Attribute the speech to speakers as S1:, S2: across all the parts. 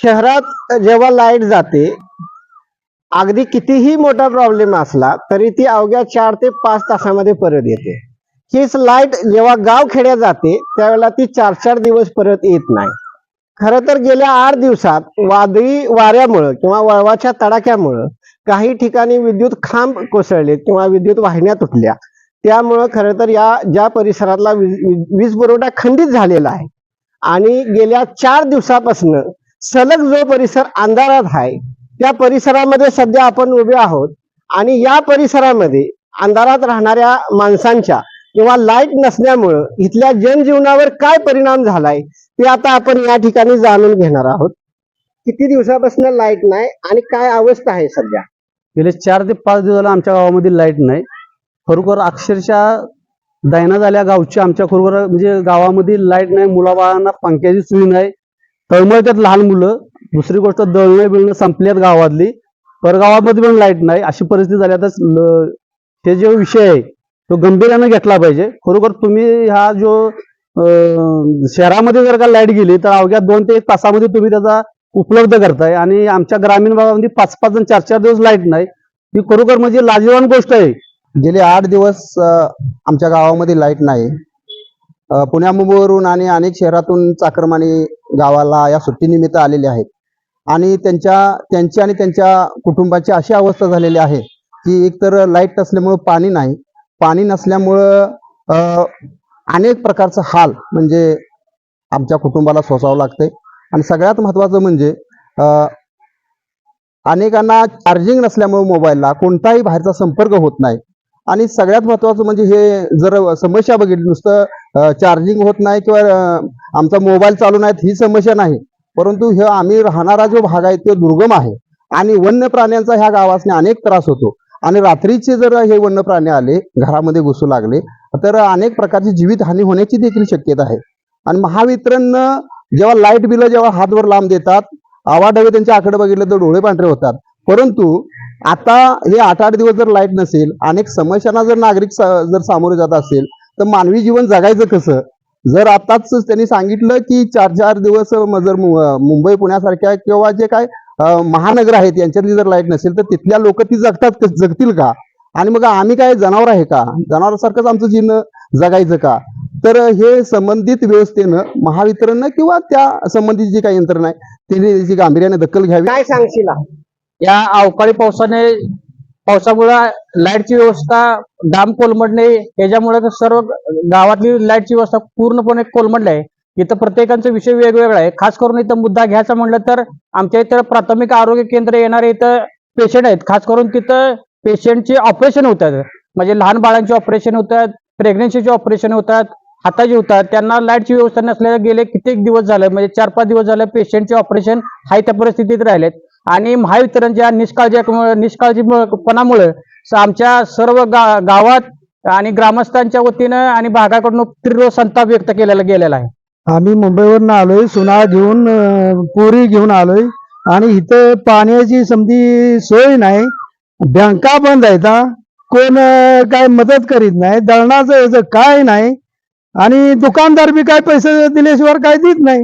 S1: शहरात जेव्हा लाइट जाते अगदी कितीही मोठा प्रॉब्लेम असला तरी ती अवघ्या चार ते पाच तासामध्ये परत येते. हीच लाइट जेव्हा गाव खेड्या जाते त्यावेळेला ती चार चार दिवस परत येत नाही. खर तर गेल्या आठ दिवसात वादळी वाऱ्यामुळं किंवा वळवाच्या तडाख्यामुळं काही ठिकाणी विद्युत खांब कोसळले किंवा विद्युत वाहिन्या तुटल्या. त्यामुळं खरं तर या ज्या परिसरातला वीज वीज- वीज पुरवठा खंडित झालेला आहे आणि गेल्या चार दिवसापासून सलग जो परिसर अंधारात आहे त्या परिसरामध्ये सध्या आपण उभे आहोत. आणि या परिसरामध्ये अंधारात राहणाऱ्या माणसांच्या किंवा लाइट नसल्यामुळं इथल्या जनजीवनावर काय परिणाम झालाय ते आता आपण या ठिकाणी जाणून घेणार आहोत. किती दिवसापासून लाइट नाही आणि काय अवस्था आहे सध्या?
S2: गेले चार ते पाच दिवस झाला आमच्या गावामध्ये लाइट नाही. खरोखर अक्षरशः दैना झाल्या गावची आमच्या खरोखर म्हणजे गावामध्ये लाइट नाही मुलाबाळांना पंख्याची सुई नाही तळमळतात लहान मुलं दुसरी गोष्ट दळणं बिळणं संपल्यात गावातली. परगावामध्ये पण लाइट नाही. अशी परिस्थिती झाली. आता ते हे जो विषय आहे तो गंभीर्यानं घेतला पाहिजे. खरोखर तुम्ही हा जो शहरामध्ये जर का लाइट गेली तर अवघ्या दोन ते एक तासामध्ये तुम्ही त्याचा उपलब्ध करताय. आणि आमच्या ग्रामीण भागामध्ये पाच पाच जण चार चार दिवस लाइट नाही. ही खरोखर म्हणजे लाजीवान गोष्ट आहे.
S3: गेले आठ दिवस आमच्या गावामध्ये लाइट नाही. पुण्या मुंबईवरून आणि अनेक शहरातून चाकरमानी गावाला या सुट्टीनिमित्त आलेले आहेत. आणि त्यांच्या त्यांची आणि त्यांच्या कुटुंबाची अशी अवस्था झालेली आहे की एकतर लाइट नसल्यामुळं पाणी नाही. पाणी नसल्यामुळं अनेक प्रकारचं हाल म्हणजे आमच्या कुटुंबाला सोसावं लागतंय. आणि सगळ्यात महत्त्वाचं म्हणजे अनेकांना चार्जिंग नसल्यामुळे मोबाईलला कोणताही बाहेरचा संपर्क होत नाही. आणि सगळ्यात महत्वाचं म्हणजे हे जर समस्या बघितली नुसतं चार्जिंग होत नाही किंवा आमचा मोबाईल चालू नाहीत ही समस्या नाही. परंतु हे आम्ही राहणारा जो भाग आहे तो दुर्गम आहे. आणि वन्य प्राण्यांचा ह्या गावासने अनेक त्रास होतो. आणि रात्रीचे जर हे वन्य प्राणी आले घरामध्ये घुसू लागले तर अनेक प्रकारची जीवितहानी होण्याची देखील शक्यता आहे. आणि महावितरणनं जेव्हा लाइट बिलं जेव्हा हातवर लांब देतात आवाढव्य त्यांच्या आकडे बघितले तर डोळे पांढरे होतात. परंतु आता हे आठ आठ दिवस जर लाइट नसेल अनेक समस्यांना जर नागरिक जर सामोरे जात असेल तर मानवी जीवन जगायचं कसं? जर आताच त्यांनी सांगितलं की चार चार दिवस जर मुंबई पुण्यासारख्या किंवा जे काय महानगर आहेत यांच्यातली जर लाइट नसेल तर तिथल्या लोक ती जगतात जगतील का? आणि मग आम्ही काय जनावर आहे का? जनावरासारखंच आमचं जीवन जगायचं का? तर हे संबंधित व्यवस्थेनं महावितरणनं किंवा त्या संबंधित जी काही यंत्रणा आहे त्यांनी त्याची गांभीर्याने दखल घ्यावी.
S1: काय सांगशील?
S4: या अवकाळी पावसाने पावसामुळे लाईटची व्यवस्था डाम कोलमडणे याच्यामुळे सर्व गावातली लाईटची व्यवस्था पूर्णपणे कोलमडली आहे. इथं प्रत्येकाचा विषय वेगवेगळा आहे. खास करून इथं मुद्दा घ्यायचा म्हणलं तर आमच्या इथं प्राथमिक आरोग्य केंद्र येणारे इथं पेशंट आहेत. खास करून तिथं पेशंटचे ऑपरेशन होतात. म्हणजे लहान बाळांचे ऑपरेशन होतात प्रेग्नेन्सीचे ऑपरेशन होतात हाताचे होतात. त्यांना लाईटची व्यवस्था नसल्याने गेले कित्येक दिवस झाले. म्हणजे चार पाच दिवस झाले पेशंटचे ऑपरेशन हाय त्या परिस्थितीत राहिलेत. आणि महावितरणच्या निष्काळजी निष्काळजीपणामुळे आमच्या सर्व गा गावात आणि ग्रामस्थांच्या वतीनं आणि भागाकडून तीव्र संताप व्यक्त केलेला गेलेला आहे.
S5: आम्ही मुंबईवरून आलोय सुना घेऊन पोरी घेऊन आलोय. आणि इथं पाण्याची समधी सोय नाही. बँका बंद आहेत. कोण काय मदत करीत नाही दळणाचं याचं काय नाही. आणि दुकानदार बी काय पैसे दिल्याशिवाय काय देत नाही.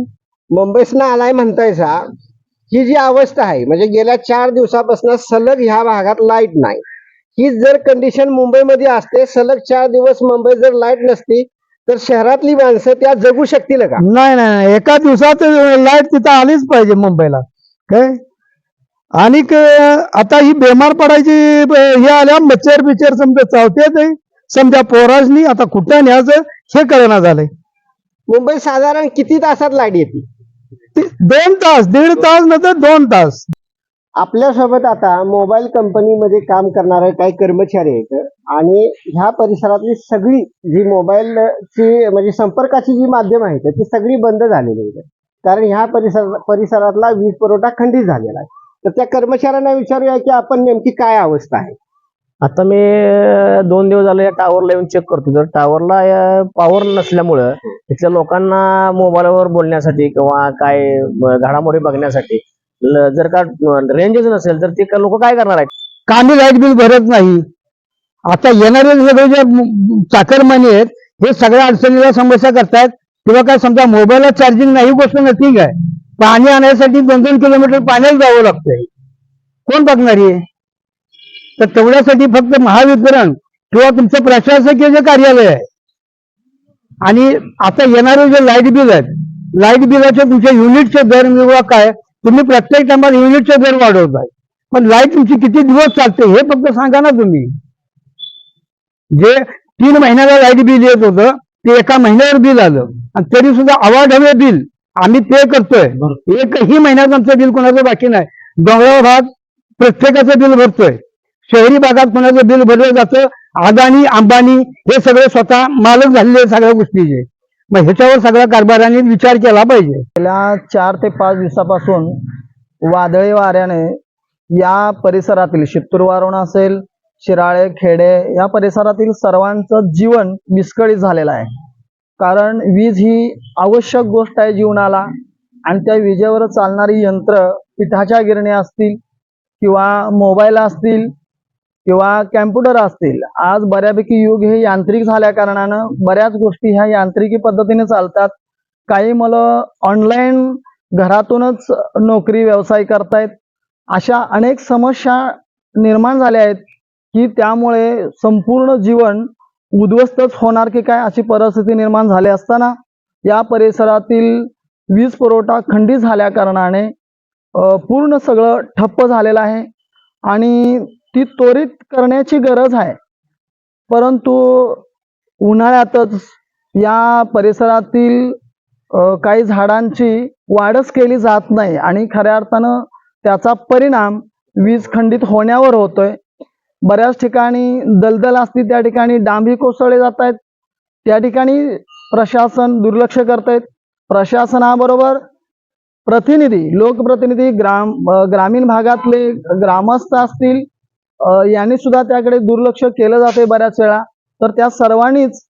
S1: मुंबईसनं आलाय म्हणताय सा ही जी अवस्था आहे म्हणजे गेल्या चार दिवसापासून सलग ह्या भागात लाइट नाही. ही जर कंडिशन मुंबईमध्ये असते सलग चार दिवस मुंबईत जर लाइट नसती तर शहरातली माणसं त्या जगू शकतील का?
S5: नाही नाही एका दिवसात लाइट तिथं आलीच पाहिजे मुंबईला. काय? आणि आता ही बेमार पडायची हे आल्या मच्छर बिच्छर समजा चावतेच समजा पोराजनी आता कुठं न्यायचं? हे कळना झालंय.
S1: मुंबईत साधारण किती तासात लाइट येते?
S5: दोन तास दीड तास नंतर दोन तास.
S1: आपल्यासोबत आता मोबाईल कंपनीमध्ये काम करणारे काही कर्मचारी आहेत आणि ह्या परिसरातली सगळी जी मोबाईलची म्हणजे संपर्काची जी माध्यम आहेत ती सगळी बंद झालेली आहेत कारण ह्या परिसर परिसरातला वीज पुरवठा खंडित झालेला आहे. तर त्या कर्मचाऱ्यांना विचारूया की आपण नेमकी काय अवस्था आहे.
S4: आता मी दोन दिवस झाले या टावरला येऊन चेक करतो तर टावरला पॉवर नसल्यामुळं इथल्या लोकांना मोबाईलवर बोलण्यासाठी किंवा काय घडामोडी बघण्यासाठी जर का रेंजच नसेल तर ते लोक काय करणार आहेत?
S5: कामी लाइट बिल भरत नाही. आता येणारे सगळे जे चाकरमानी आहेत हे सगळ्या अडचणीला समस्या करतायत. किंवा काय समजा मोबाईलला चार्जिंग नाही गोष्ट नाही ठीक आहे पाणी आणण्यासाठी दोन दोन किलोमीटर पाण्यात जावं लागतंय. कोण बघणार आहे तर तेवढ्यासाठी फक्त महावितरण किंवा तुमचं प्रशासकीय जे कार्यालय आहे. आणि आता येणारे जे लाइट बिल आहेत लाइट बिलाचे तुमच्या युनिटचे दर किंवा काय? तुम्ही प्रत्येक टायमाला युनिटचे दर वाढवताय. पण लाइट तुमची किती दिवस चालते हे फक्त सांगा ना तुम्ही. जे तीन महिन्याला लाइट बिल येत होतं ते एका महिन्यावर बिल आलं. आणि तरी सुद्धा अवाढव्य बिल आम्ही पे करतोय. एकही महिन्यात आमचं बिल कोणाचं बाकी नाही. डोंगराळ भाग प्रत्येकाचं बिल भरतोय. शहरी भागात कोणाचं बिल भरलं जातं अदानी अंबानी हे सगळे स्वतः मालक झालेले सगळ्या गोष्टीचे. मग ह्याच्यावर सगळ्या कारभाराने विचार केला पाहिजे.
S6: गेल्या चार ते पाच दिवसापासून वादळी वाऱ्याने या परिसरातील शित्तूर वारुण असेल शिराळे खेडे या परिसरातील सर्वांचं जीवन विस्कळीत झालेलं आहे. कारण वीज ही आवश्यक गोष्ट आहे जीवनाला आणि त्या विजेवर चालणारी यंत्र पिठाच्या गिरण्या असतील किंवा मोबाईल असतील किंवा कॅम्प्युटर असतील. आज बऱ्यापैकी युग हे यांत्रिक झाल्या कारणानं बऱ्याच गोष्टी ह्या यांत्रिकी पद्धतीने चालतात. काही मुलं ऑनलाईन घरातूनच नोकरी व्यवसाय करतायत. अशा अनेक समस्या निर्माण झाल्या आहेत की त्यामुळे संपूर्ण जीवन उद्ध्वस्तच होणार की काय अशी परिस्थिती निर्माण झाली असताना या परिसरातील वीज पुरवठा खंडित झाल्या कारणाने पूर्ण सगळं ठप्प झालेलं आहे. आणि ती त्वरित करण्याची गरज आहे. परंतु उन्हाळ्यातच या परिसरातील काही झाडांची वाढच केली जात नाही आणि खऱ्या अर्थानं त्याचा परिणाम वीज खंडित होण्यावर होतोय. बऱ्याच ठिकाणी दलदल असती त्या ठिकाणी डांबी कोसळले जात आहेत. त्या ठिकाणी प्रशासन दुर्लक्ष करत आहेत प्रशासनाबरोबर प्रतिनिधी लोकप्रतिनिधी ग्राम ग्रामीण भागातले ग्रामस्थ असतील यांनी सुद्धा त्याकडे दुर्लक्ष केलं जाते बऱ्याच वेळा. तर त्या सर्वांनीच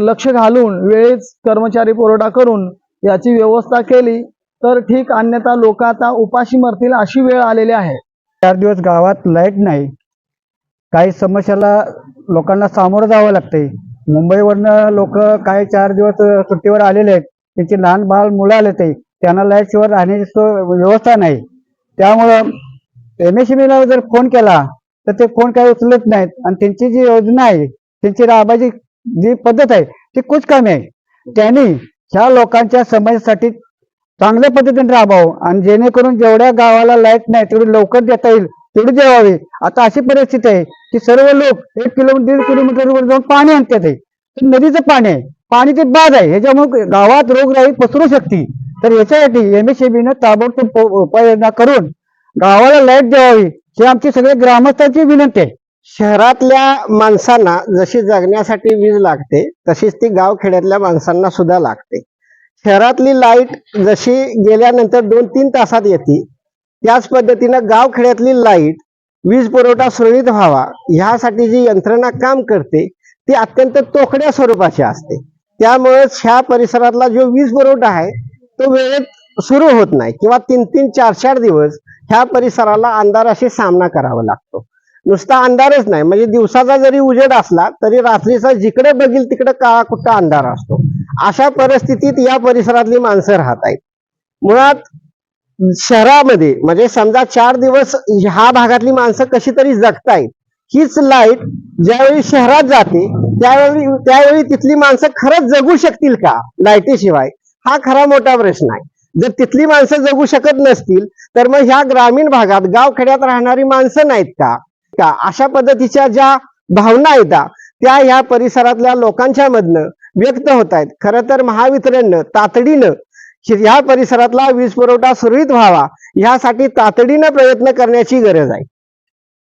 S6: लक्ष घालून वेळेच कर्मचारी पुरवठा करून याची व्यवस्था केली. तर ठीक अन्यथा लोक आता उपाशी मरतील अशी वेळ आलेली आहे.
S5: चार दिवस गावात लाइट नाही. काही समस्याला लोकांना सामोरं जावं लागतंय. मुंबईवरनं लोक काही चार दिवस सुट्टीवर आलेले आहेत. त्यांची लहान बाळ मुलं आले ते. त्यांना लाईटशिवाय राहण्याची व्यवस्था नाही. त्यामुळं एम एस जर फोन केला तर ते फोन काही उचलत नाहीत. आणि त्यांची जी योजना आहे त्यांची राबाची जी पद्धत आहे ती कुच कमी आहे. त्यांनी ह्या लोकांच्या समस्येसाठी चांगल्या पद्धतीने राबावं. आणि जेणेकरून जेवढ्या गावाला लाइट नाही तेवढी लवकर देता येईल तेवढी द्यावी आता अशी परिस्थिती आहे की सर्व लोक एक किलोमीटर दीड किलोमीटरवर जाऊन पाणी आणतात आहे ते नदीचं पाणी आहे. पाणी ते बाद आहे ह्याच्यामुळे गावात रोगराई पसरू शकते. तर याच्यासाठी एम एस ताबडतोब उपाययोजना करून गावाला लाइट द्यावी ही आमची सगळे ग्रामस्थांची विनंती आहे.
S1: शहरातल्या माणसांना जशी जगण्यासाठी वीज लागते तशीच ती गावखेड्यातल्या माणसांना सुद्धा लागते. शहरातली लाइट जशी गेल्यानंतर दोन तीन तासात येते त्याच पद्धतीनं गावखेड्यातली लाइट वीज पुरवठा सुरळीत व्हावा ह्यासाठी जी यंत्रणा काम करते ती अत्यंत तोकड्या स्वरूपाची असते. त्यामुळेच ह्या परिसरातला जो वीज पुरवठा आहे तो वेळेत सुरू होत नाही किंवा तीन तीन चार चार दिवस ह्या परिसराला अंधाराशी सामना करावा लागतो. नुसता अंधारच नाही म्हणजे दिवसाचा जरी उजेड असला तरी रात्रीचा जिकडे बघील तिकडे काळा कुठा अंधार असतो. अशा परिस्थितीत या परिसरातली माणसं राहत आहेत मुळात शहरामध्ये म्हणजे समजा चार दिवस ह्या भागातली माणसं कशी तरी जगतायत हीच लाइट ज्यावेळी शहरात जाते त्यावेळी त्यावेळी तिथली माणसं खरंच जगू शकतील का? लाईटीशिवाय. हा खरा मोठा प्रश्न आहे. जर तिथली माणसं जगू शकत नसतील तर मग ह्या ग्रामीण भागात गावखेड्यात राहणारी माणसं नाहीत का? का? अशा पद्धतीच्या ज्या भावना येतात त्या ह्या परिसरातल्या लोकांच्या मधनं व्यक्त होत आहेत खरं तर महावितरणनं तातडीनं ह्या परिसरातला वीज पुरवठा सुरळीत व्हावा ह्यासाठी तातडीनं प्रयत्न करण्याची गरज आहे.